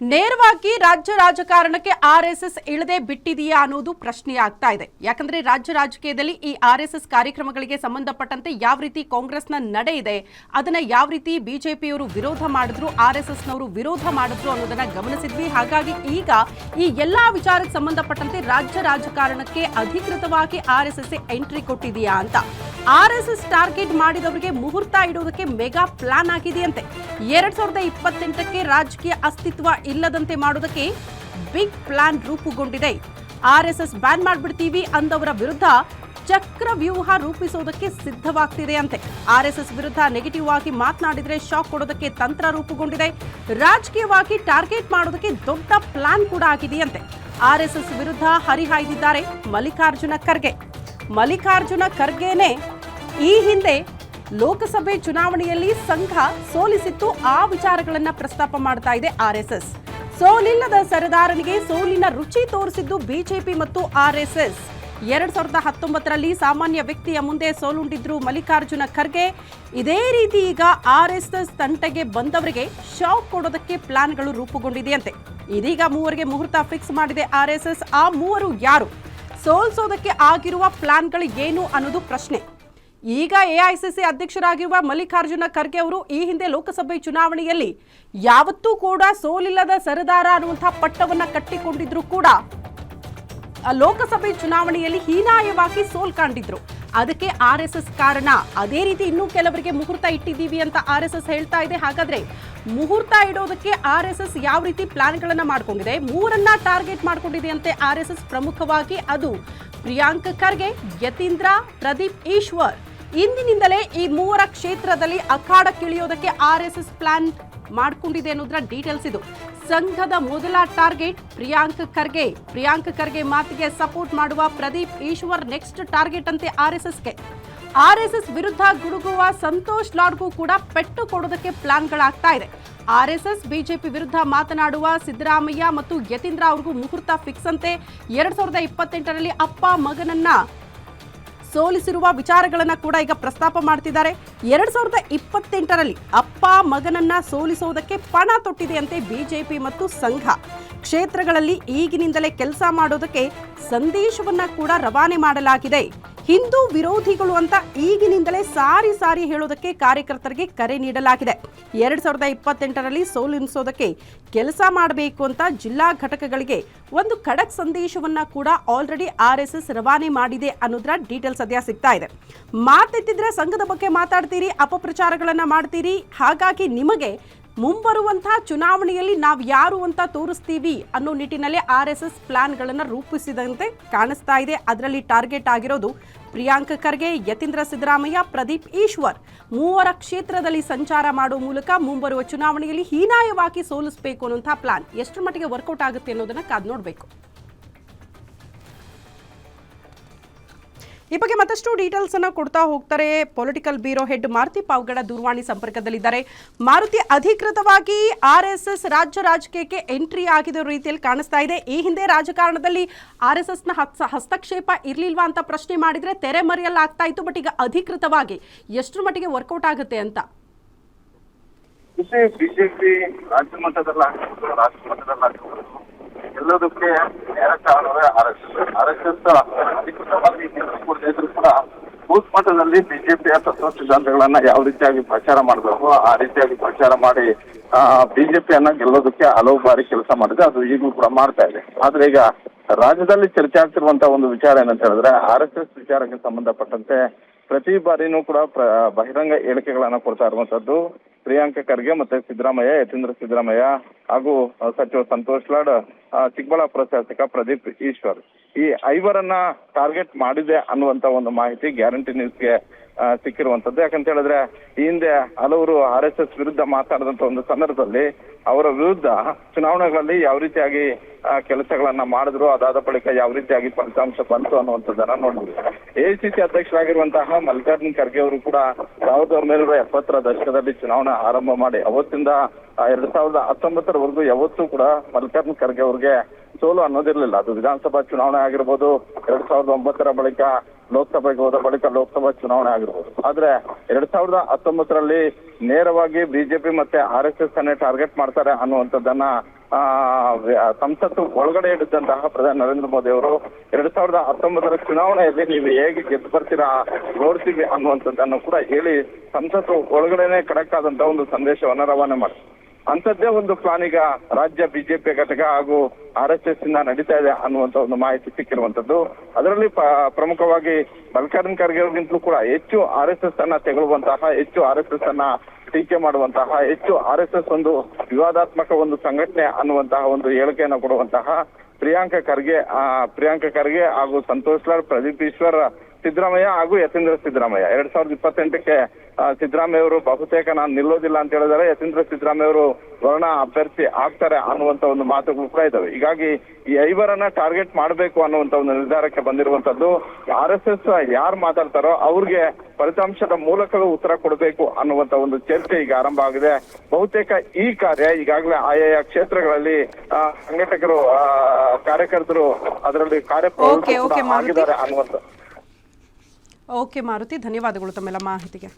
ನೇರವಾಗಿ ರಾಜ್ಯ ರಾಜಕಾರಣಕ್ಕೆ ಆರ್ ಎಸ್ ಎಸ್ ಇಳದೆ ಬಿಟ್ಟಿದೆಯಾ ಅನ್ನೋದು ಪ್ರಶ್ನೆ ಆಗ್ತಾ ಇದೆ. ಯಾಕಂದ್ರೆ ರಾಜ್ಯ ರಾಜಕೀಯದಲ್ಲಿ ಈ ಆರ್ ಎಸ್ ಎಸ್ ಕಾರ್ಯಕ್ರಮಗಳಿಗೆ ಸಂಬಂಧಪಟ್ಟಂತೆ ಯಾವ ರೀತಿ ಕಾಂಗ್ರೆಸ್ನ ನಡೆ ಇದೆ, ಅದನ್ನ ಯಾವ ರೀತಿ ಬಿಜೆಪಿಯವರು ವಿರೋಧ ಮಾಡಿದ್ರು ಆರ್ ಎಸ್ ವಿರೋಧ ಮಾಡಿದ್ರು ಅನ್ನೋದನ್ನ ಗಮನಿಸಿದ್ವಿ. ಹಾಗಾಗಿ ಈಗ ಈ ಎಲ್ಲಾ ವಿಚಾರಕ್ಕೆ ಸಂಬಂಧಪಟ್ಟಂತೆ ರಾಜ್ಯ ರಾಜಕಾರಣಕ್ಕೆ ಅಧಿಕೃತವಾಗಿ ಆರ್ ಎಂಟ್ರಿ ಕೊಟ್ಟಿದೆಯಾ ಅಂತ. ಆರ್ ಎಸ್ ಎಸ್ ಟಾರ್ಗೆಟ್ ಮಾಡಿದವರಿಗೆ ಮುಹೂರ್ತ ಇಡುವುದಕ್ಕೆ ಮೆಗಾ ಪ್ಲಾನ್ ಆಗಿದೆಯಂತೆ. ಎರಡ್ ಸಾವಿರದ ಇಪ್ಪತ್ತೆಂಟಕ್ಕೆ ರಾಜಕೀಯ ಅಸ್ತಿತ್ವ ಇಲ್ಲದಂತೆ ಮಾಡೋದಕ್ಕೆ ಬಿಗ್ ಪ್ಲಾನ್ ರೂಪುಗೊಂಡಿದೆ. ಆರ್ ಎಸ್ ಎಸ್ ಬ್ಯಾನ್ ಮಾಡಿಬಿಡ್ತೀವಿ ಅಂದವರ ವಿರುದ್ಧ ಚಕ್ರವ್ಯೂಹ ರೂಪಿಸೋದಕ್ಕೆ ಸಿದ್ಧವಾಗ್ತಿದೆ ಅಂತೆ. ಆರ್ ಎಸ್ ಎಸ್ ವಿರುದ್ಧ ನೆಗೆಟಿವ್ ಆಗಿ ಮಾತನಾಡಿದ್ರೆ ಶಾಕ್ ಕೊಡೋದಕ್ಕೆ ತಂತ್ರ ರೂಪುಗೊಂಡಿದೆ. ರಾಜಕೀಯವಾಗಿ ಟಾರ್ಗೆಟ್ ಮಾಡೋದಕ್ಕೆ ದೊಡ್ಡ ಪ್ಲಾನ್ ಕೂಡ ಆಗಿದೆಯಂತೆ. ಆರ್ ಎಸ್ ಎಸ್ ವಿರುದ್ಧ ಹರಿಹಾಯ್ದಿದ್ದಾರೆ ಮಲ್ಲಿಕಾರ್ಜುನ ಖರ್ಗೆ. ಮಲ್ಲಿಕಾರ್ಜುನ ಖರ್ಗೆನೇ ಈ ಹಿಂದೆ ಲೋಕಸಭೆ ಚುನಾವಣೆಯಲ್ಲಿ ಸಂಘ ಸೋಲಿಸಿತ್ತು. ಆ ವಿಚಾರಗಳನ್ನ ಪ್ರಸ್ತಾಪ ಮಾಡ್ತಾ ಇದೆ ಆರ್ಎಸ್ಎಸ್ ಸೋಲಿಲ್ಲದ ಸರದಾರನಿಗೆ ಸೋಲಿನ ರುಚಿ ತೋರಿಸಿದ್ದು ಬಿಜೆಪಿ ಮತ್ತು ಆರ್ಎಸ್ಎಸ್ ಎರಡ್ ಸಾವಿರದ ಹತ್ತೊಂಬತ್ತರಲ್ಲಿ ಸಾಮಾನ್ಯ ವ್ಯಕ್ತಿಯ ಮುಂದೆ ಸೋಲುಂಡಿದ್ರು ಮಲ್ಲಿಕಾರ್ಜುನ ಖರ್ಗೆ. ಇದೇ ರೀತಿ ಈಗ ಆರ್ಎಸ್ಎಸ್ ತಂಟೆಗೆ ಬಂದವರಿಗೆ ಶಾಕ್ ಕೊಡೋದಕ್ಕೆ ಪ್ಲಾನ್ಗಳು ರೂಪುಗೊಂಡಿದೆಯಂತೆ. ಇದೀಗ ಮೂವರಿಗೆ ಮುಹೂರ್ತ ಫಿಕ್ಸ್ ಮಾಡಿದೆ ಆರ್ಎಸ್ಎಸ್ ಆ ಮೂವರು ಯಾರು? ಸೋಲ್ಸೋದಕ್ಕೆ ಆಗಿರುವ ಪ್ಲಾನ್ಗಳು ಏನು ಅನ್ನೋದು ಪ್ರಶ್ನೆ. ಈಗ ಎಐಸಿಸಿ ಅಧ್ಯಕ್ಷರಾಗಿರುವ ಮಲ್ಲಿಕಾರ್ಜುನ ಖರ್ಗೆ ಅವರು ಈ ಹಿಂದೆ ಲೋಕಸಭೆ ಚುನಾವಣೆಯಲ್ಲಿ ಯಾವತ್ತೂ ಕೂಡ ಸೋಲಿಲ್ಲದ ಸರದಾರ ಅನ್ನುವಂತಹ ಪಟ್ಟವನ್ನ ಕಟ್ಟಿಕೊಂಡಿದ್ರು ಕೂಡ. ಲೋಕಸಭೆ ಚುನಾವಣೆಯಲ್ಲಿ ಹೀನಾಯವಾಗಿ ಸೋಲ್ ಕಾಣಿದ್ರು ಅದಕ್ಕೆ ಆರ್ ಕಾರಣ. ಅದೇ ರೀತಿ ಇನ್ನೂ ಕೆಲವರಿಗೆ ಮುಹೂರ್ತ ಇಟ್ಟಿದ್ದೀವಿ ಅಂತ ಆರ್ ಹೇಳ್ತಾ ಇದೆ. ಹಾಗಾದ್ರೆ ಮುಹೂರ್ತ ಇಡೋದಕ್ಕೆ ಆರ್ ಎಸ್ ಎಸ್ ಯಾವ ರೀತಿ ಪ್ಲಾನ್ಗಳನ್ನು ಮಾಡ್ಕೊಂಡಿದೆ? ಮೂರನ್ನ ಟಾರ್ಗೆಟ್ ಮಾಡ್ಕೊಂಡಿದೆ ಅಂತೆ ಆರ್ ಎಸ್ ಎಸ್ ಪ್ರಮುಖವಾಗಿ ಅದು ಪ್ರಿಯಾಂಕ್ ಖರ್ಗೆ, ಯತೀಂದ್ರ, ಪ್ರದೀಪ್ ಈಶ್ವರ್. ಇಂದಿನಿಂದಲೇ ಈ ಮೂವರ ಕ್ಷೇತ್ರದಲ್ಲಿ ಅಖಾಡಕ್ಕಿಳಿಯೋದಕ್ಕೆ ಆರ್ ಎಸ್ ಎಸ್ ಪ್ಲಾನ್ ಮಾಡ್ಕೊಂಡಿದೆ ಅನ್ನೋದ್ರ ಡೀಟೇಲ್ಸ್ ಇದು. ಸಂಘದ ಮೊದಲ ಟಾರ್ಗೆಟ್ ಪ್ರಿಯಾಂಕ್ ಖರ್ಗೆ. ಪ್ರಿಯಾಂಕ್ ಖರ್ಗೆ ಮಾತಿಗೆ ಸಪೋರ್ಟ್ ಮಾಡುವ ಪ್ರದೀಪ್ ಈಶ್ವರ್ ನೆಕ್ಸ್ಟ್ ಟಾರ್ಗೆಟ್ ಅಂತೆ ಆರ್ ಎಸ್ ಎಸ್ಗೆ. ಆರ್ ಎಸ್ ಎಸ್ ವಿರುದ್ಧ ಗುಡುಗುವ ಸಂತೋಷ್ ಲಾಡ್ಗೂ ಕೂಡ ಪೆಟ್ಟು ಕೊಡೋದಕ್ಕೆ ಪ್ಲಾನ್ಗಳಾಗ್ತಾ ಇದೆ. ಆರ್ ಎಸ್ ಎಸ್ ಬಿಜೆಪಿ ವಿರುದ್ಧ ಮಾತನಾಡುವ ಸಿದ್ದರಾಮಯ್ಯ ಮತ್ತು ಯತೀಂದ್ರ ಅವ್ರಿಗೂ ಮುಹೂರ್ತ ಫಿಕ್ಸ್ ಅಂತೆ ಎರಡ್ ಸಾವಿರದ ಇಪ್ಪತ್ತೆಂಟರಲ್ಲಿ ಅಪ್ಪ ಮಗನನ್ನ ಸೋಲಿಸಿರುವ ವಿಚಾರಗಳನ್ನ ಕೂಡ ಈಗ ಪ್ರಸ್ತಾಪ ಮಾಡ್ತಿದ್ದಾರೆ. ಎರಡ್ ಸಾವಿರದ ಇಪ್ಪತ್ತೆಂಟರಲ್ಲಿ ಅಪ್ಪ ಮಗನನ್ನ ಸೋಲಿಸೋದಕ್ಕೆ ಪಣ ತೊಟ್ಟಿದೆಯಂತೆ ಬಿಜೆಪಿ ಮತ್ತು ಸಂಘ. ಕ್ಷೇತ್ರಗಳಲ್ಲಿ ಈಗಿನಿಂದಲೇ ಕೆಲಸ ಮಾಡೋದಕ್ಕೆ ಸಂದೇಶವನ್ನ ಕೂಡ ರವಾನೆ ಮಾಡಲಾಗಿದೆ. ಹಿಂದೂ ವಿರೋಧಿಗಳು ಅಂತ ಈಗಿನಿಂದಲೇ ಸಾರಿ ಸಾರಿ ಹೇಳೋದಕ್ಕೆ ಕಾರ್ಯಕರ್ತರಿಗೆ ಕರೆ ನೀಡಲಾಗಿದೆ. ಎರಡ್ ಸಾವಿರದ ಇಪ್ಪತ್ತೆಂಟರಲ್ಲಿ ಸೋಲುನಿಸೋದಕ್ಕೆ ಕೆಲಸ ಮಾಡಬೇಕು ಅಂತ ಜಿಲ್ಲಾ ಘಟಕಗಳಿಗೆ ಒಂದು ಖಡಕ್ ಸಂದೇಶವನ್ನ ಕೂಡ ಆಲ್ರೆಡಿ ಆರ್ ಎಸ್ ಎಸ್ ರವಾನೆ ಮಾಡಿದೆ ಅನ್ನೋದ್ರ ಡೀಟೇಲ್ಸ್ ಸದ್ಯ ಸಿಗ್ತಾ ಇದೆ. ಮಾತೆತ್ತಿದ್ರೆ ಸಂಘದ ಬಗ್ಗೆ ಮಾತಾಡ್ತೀರಿ, ಅಪಪ್ರಚಾರಗಳನ್ನ ಮಾಡ್ತೀರಿ, ಹಾಗಾಗಿ ನಿಮಗೆ ಮುಂಬರುವಂತಹ ಚುನಾವಣೆಯಲ್ಲಿ ನಾವು ಯಾರು ಅಂತ ತೋರಿಸ್ತೀವಿ ಅನ್ನೋ ನಿಟ್ಟಿನಲ್ಲಿ ಆರ್ ಎಸ್ ಎಸ್ ಪ್ಲಾನ್ಗಳನ್ನು ರೂಪಿಸಿದಂತೆ ಕಾಣಿಸ್ತಾ ಇದೆ. ಅದರಲ್ಲಿ ಟಾರ್ಗೆಟ್ ಆಗಿರೋದು ಪ್ರಿಯಾಂಕ ಖರ್ಗೆ, ಯತೀಂದ್ರ ಸಿದ್ದರಾಮಯ್ಯ, ಪ್ರದೀಪ್ ಈಶ್ವರ್. ಮೂವರ ಕ್ಷೇತ್ರದಲ್ಲಿ ಸಂಚಾರ ಮಾಡುವ ಮೂಲಕ ಮುಂಬರುವ ಚುನಾವಣೆಯಲ್ಲಿ ಹೀನಾಯವಾಗಿ ಸೋಲಿಸಬೇಕು ಅನ್ನುವಂತಹ ಪ್ಲಾನ್. ಎಷ್ಟರ ಮಟ್ಟಿಗೆ ವರ್ಕೌಟ್ ಆಗುತ್ತೆ ಅನ್ನೋದನ್ನು ಕಾದು ನೋಡಬೇಕು. ಈ ಬಗ್ಗೆ ಮತ್ತಷ್ಟು ಡೀಟೇಲ್ಸ್ ಅನ್ನ ಕೊಡ್ತಾ ಹೋಗ್ತಾರೆ political bureau head Maruti Pavagada ದೂರವಾಣಿ ಸಂಪರ್ಕದಲ್ಲಿದ್ದಾರೆ. ಮಾರುತಿ ಅಧಿಕೃತವಾಗಿ ಆರ್ ಎಸ್ ಎಸ್ ರಾಜ್ಯ ರಾಜಕೀಯಕ್ಕೆ ಎಂಟ್ರಿ ಆಗಿದ ರೀತಿಯಲ್ಲಿ ಕಾಣಿಸ್ತಾ ಇದೆ. ಈ ಹಿಂದೆ ರಾಜಕಾರಣದಲ್ಲಿ ಆರ್ ಎಸ್ ಎಸ್ನ ಹಸ್ತಕ್ಷೇಪ ಇರ್ಲಿಲ್ವಾ ಅಂತ ಪ್ರಶ್ನೆ ಮಾಡಿದ್ರೆ ತೆರೆ ಮರೆಯಲ್ಲಾಗ್ತಾ ಇತ್ತು ಬಟ್ ಈಗ ಅಧಿಕೃತವಾಗಿ ಎಷ್ಟರ ಮಟ್ಟಿಗೆ ವರ್ಕೌಟ್ ಆಗುತ್ತೆ ಅಂತ? ಬಿಜೆಪಿ ರಾಜ್ಯ ಮಟ್ಟದಲ್ಲಾಗಿರ್ಬೋದು ರಾಷ್ಟ್ರ ಮಟ್ಟದಲ್ಲಾಗಿರ್ಬೋದು ಎಲ್ಲದಕ್ಕೆ ನೇರ ಕಾರಣವೇ R S S. R S S ಇದ್ರು ಕೂಡ ಬೂತ್ ಮಟ್ಟದಲ್ಲಿ ಬಿಜೆಪಿಯ ತತ್ವ ಸಿದ್ಧಾಂತಗಳನ್ನ ಯಾವ ರೀತಿಯಾಗಿ ಪ್ರಚಾರ ಮಾಡಬೇಕು ಆ ರೀತಿಯಾಗಿ ಪ್ರಚಾರ ಮಾಡಿ ಬಿಜೆಪಿಯನ್ನ ಗೆಲ್ಲೋದಕ್ಕೆ ಹಲವು ಬಾರಿ ಕೆಲಸ ಮಾಡಿದೆ. ಅದು ಈಗಲೂ ಕೂಡ ಮಾಡ್ತಾ ಇದೆ. ಆದ್ರೆ ಈಗ ರಾಜ್ಯದಲ್ಲಿ ಚರ್ಚೆ ಆಗ್ತಿರುವಂತ ಒಂದು ವಿಚಾರ ಏನಂತ ಹೇಳಿದ್ರೆ, ಆರ್ ಎಸ್ ಎಸ್ ವಿಚಾರಕ್ಕೆ ಸಂಬಂಧಪಟ್ಟಂತೆ ಪ್ರತಿ ಬಾರಿನೂ ಕೂಡ ಬಹಿರಂಗ ಹೇಳಿಕೆಗಳನ್ನ ಕೊಡ್ತಾ ಇರುವಂತದ್ದು ಪ್ರಿಯಾಂಕ ಖರ್ಗೆ ಮತ್ತೆ ಸಿದ್ದರಾಮಯ್ಯ, ಯತೀಂದ್ರ ಸಿದ್ದರಾಮಯ್ಯ ಹಾಗೂ ಸಚಿವ ಸಂತೋಷ್ ಲಾಡ್ ಚಿಕ್ಕಬಳ್ಳಾಪುರ ಶಾಸಕ ಪ್ರದೀಪ್ ಈಶ್ವರ್ ಈ ಐವರನ್ನ ಟಾರ್ಗೆಟ್ ಮಾಡಿದೆ ಅನ್ನುವಂತ ಒಂದು ಮಾಹಿತಿ ಗ್ಯಾರಂಟಿ ನ್ಯೂಸ್ಗೆ ಸಿಕ್ಕಿರುವಂತದ್ದು ಯಾಕಂತ ಹೇಳಿದ್ರೆ, ಈ ಹಿಂದೆ ಹಲವರು ಆರ್ ಎಸ್ ಎಸ್ ವಿರುದ್ಧ ಮಾತಾಡಿದಂತ ಒಂದು ಸಂದರ್ಭದಲ್ಲಿ ಅವರ ವಿರುದ್ಧ ಚುನಾವಣೆಗಳಲ್ಲಿ ಯಾವ ರೀತಿಯಾಗಿ ಕೆಲಸಗಳನ್ನ ಮಾಡಿದ್ರು, ಅದಾದ ಬಳಿಕ ಯಾವ ರೀತಿಯಾಗಿ ಫಲಿತಾಂಶ ಬಂತು ಅನ್ನುವಂಥದ್ದನ್ನ ನೋಡಿದ್ವಿ ಎಐಸಿಸಿ ಅಧ್ಯಕ್ಷರಾಗಿರುವಂತಹ ಮಲ್ಲಿಕಾರ್ಜುನ್ ಖರ್ಗೆ ಅವರು ಕೂಡ ಸಾವಿರದ ಒಂಬೈನೂರ ಎಪ್ಪತ್ತರ ದಶಕದಲ್ಲಿ ಚುನಾವಣೆ ಆರಂಭ ಮಾಡಿ, ಅವತ್ತಿಂದ ಎರಡ್ ಸಾವಿರದ ಹತ್ತೊಂಬತ್ತರವರೆಗೂ ಯಾವತ್ತೂ ಕೂಡ ಮಲ್ಲಿಕಾರ್ಜುನ್ ಖರ್ಗೆ ಅವರಿಗೆ ಸೋಲು ಅನ್ನೋದಿರ್ಲಿಲ್ಲ. ಅದು ವಿಧಾನಸಭಾ ಚುನಾವಣೆ ಆಗಿರ್ಬೋದು, ಎರಡ್ ಸಾವಿರದ ಒಂಬತ್ತರ ಬಳಿಕ ಲೋಕಸಭೆಗೆ ಹೋದ ಬಳಿಕ ಲೋಕಸಭಾ ಚುನಾವಣೆ ಆಗಿರ್ಬೋದು. ಆದ್ರೆ ಎರಡ್ ಸಾವಿರದ ಹತ್ತೊಂಬತ್ತರಲ್ಲಿ ನೇರವಾಗಿ ಬಿಜೆಪಿ ಮತ್ತೆ ಆರ್ ಎಸ್ ಎಸ್ ಅನ್ನೇ ಟಾರ್ಗೆಟ್ ಮಾಡ್ತಾರೆ ಅನ್ನುವಂಥದ್ದನ್ನ ಸಂಸತ್ತು ಒಳಗಡೆ ಇಡಿದಂತಹ ಪ್ರಧಾನಿ ನರೇಂದ್ರ ಮೋದಿ ಅವರು ಎರಡ್ ಸಾವಿರದ ಹತ್ತೊಂಬತ್ತರ ಚುನಾವಣೆಯಲ್ಲಿ ನೀವು ಹೇಗೆ ಗೆದ್ದು ಬರ್ತೀರಾ ನೋಡ್ತೀವಿ ಅನ್ನುವಂಥದ್ದನ್ನು ಕೂಡ ಹೇಳಿ ಸಂಸತ್ತು ಒಳಗಡೆನೆ ಕಡಕ್ ಆದಂತಹ ಒಂದು ಸಂದೇಶವನ್ನು ರವಾನೆ ಮಾಡಿ ಅಂಥದ್ದೇ ಒಂದು ಪ್ಲಾನ್ ಈಗ ರಾಜ್ಯ ಬಿಜೆಪಿ ಘಟಕ ಹಾಗೂ ಆರ್ ಎಸ್ ಎಸ್ ಇಂದ ನಡೀತಾ ಇದೆ ಅನ್ನುವಂತ ಒಂದು ಮಾಹಿತಿ ಸಿಕ್ಕಿರುವಂತದ್ದು. ಅದರಲ್ಲಿ ಪ್ರಮುಖವಾಗಿ ಮಲ್ಲಿಕಾರ್ಜುನ್ ಖರ್ಗೆ ಅವರಿಗಿಂತಲೂ ಕೂಡ ಹೆಚ್ಚು ಆರ್ ಎಸ್ ಎಸ್ ಅನ್ನ ತೆಗಳುವಂತಹ ಹೆಚ್ಚು ಆರ್ ಎಸ್ ಎಸ್ ಅನ್ನ ಟೀಕೆ ಮಾಡುವಂತಹ ಹೆಚ್ಚು ಆರ್ ಎಸ್ ಎಸ್ ಒಂದು ವಿವಾದಾತ್ಮಕ ಒಂದು ಸಂಘಟನೆ ಅನ್ನುವಂತಹ ಒಂದು ಹೇಳಿಕೆಯನ್ನು ಕೊಡುವಂತಹ ಪ್ರಿಯಾಂಕ ಖರ್ಗೆ ಆ, ಪ್ರಿಯಾಂಕ ಖರ್ಗೆ ಹಾಗೂ ಸಂತೋಷ್ ಲಾಲ್ ಪ್ರದೀಪ್ ಈಶ್ವರ್ ಸಿದ್ದರಾಮಯ್ಯ ಹಾಗೂ ಯತೀಂದ್ರ ಸಿದ್ದರಾಮಯ್ಯ. ಎರಡ್ ಸಾವಿರದ ಇಪ್ಪತ್ತೆಂಟಕ್ಕೆ ಸಿದ್ದರಾಮಯ್ಯ ಅವರು ಬಹುತೇಕ ನಾನು ನಿಲ್ಲೋದಿಲ್ಲ ಅಂತ ಹೇಳಿದರೆ ಯತೀಂದ್ರ ಸಿದ್ದರಾಮಯ್ಯ ಅವರು ವರ್ಣ ಅಭ್ಯರ್ಥಿ ಆಗ್ತಾರೆ ಅನ್ನುವಂತ ಒಂದು ಮಾತುಗಳು ಕೂಡ ಇದ್ದಾವೆ. ಹೀಗಾಗಿ ಈ ಐವರನ್ನ ಟಾರ್ಗೆಟ್ ಮಾಡಬೇಕು ಅನ್ನುವಂತ ಒಂದು ನಿರ್ಧಾರಕ್ಕೆ ಬಂದಿರುವಂತದ್ದು ಆರ್ ಎಸ್ ಎಸ್ ಯಾರು ಮಾತಾಡ್ತಾರೋ ಅವ್ರಿಗೆ ಫಲಿತಾಂಶದ ಮೂಲಕವೇ ಉತ್ತರ ಕೊಡಬೇಕು ಅನ್ನುವಂತ ಒಂದು ಚರ್ಚೆ ಈಗ ಆರಂಭ ಆಗಿದೆ. ಬಹುತೇಕ ಈ ಕಾರ್ಯ ಈಗಾಗಲೇ ಆಯಾಯ ಕ್ಷೇತ್ರಗಳಲ್ಲಿ ಸಂಘಟಕರು ಆ, ಕಾರ್ಯಕರ್ತರು ಅದರಲ್ಲಿ Okay, ಅನ್ನುವಂಥ ಓಕೆ ಮಾರುತಿ ಧನ್ಯವಾದಗಳು ತಮ್ಮೆಲ್ಲ ಮಾಹಿತಿಗೆ.